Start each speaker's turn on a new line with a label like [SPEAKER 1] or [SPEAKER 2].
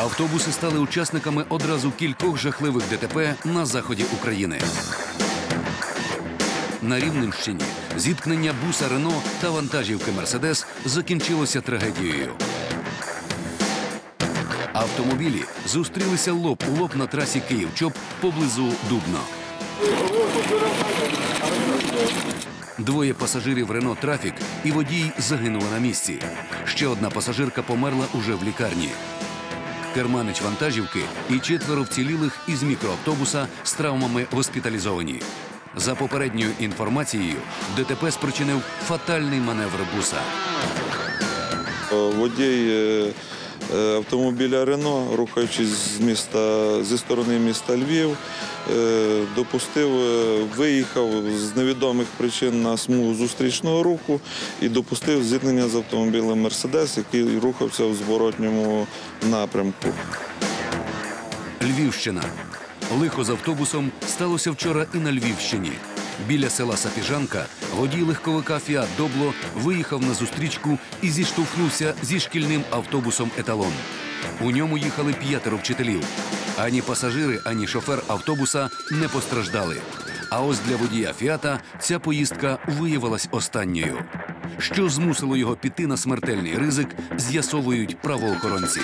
[SPEAKER 1] Автобуси стали учасниками одразу кількох жахливих ДТП на заході України. На Рівненщині зіткнення буса Рено та вантажівки Мерседес закінчилося трагедією. Автомобілі зустрілися лоб у лоб на трасі Київ-Чоп поблизу Дубно. Двоє пасажирів Рено Трафік і водій загинули на місці. Ще одна пасажирка померла уже в лікарні. Керманич вантажівки і четверо вцілілих із мікроавтобуса з травмами госпіталізовані. За попередньою інформацією, ДТП спричинив фатальний маневр буса.
[SPEAKER 2] Водій е, е, автомобіля Рено, рухаючись з міста зі сторони міста Львів, е, допустив, е, виїхав з невідомих причин на смугу зустрічного руху і допустив зіткнення з автомобілем Мерседес, який рухався в зворотньому напрямку.
[SPEAKER 1] Львівщина. Лихо з автобусом сталося вчора і на Львівщині. Біля села Сапіжанка водій легковика Фіат Добло виїхав на зустрічку і зіштовхнувся зі шкільним автобусом Еталон. У ньому їхали п'ятеро вчителів. Ані пасажири, ані шофер автобуса не постраждали. А ось для водія Фіата ця поїздка виявилась останньою. Що змусило його піти на смертельний ризик, з'ясовують правоохоронці.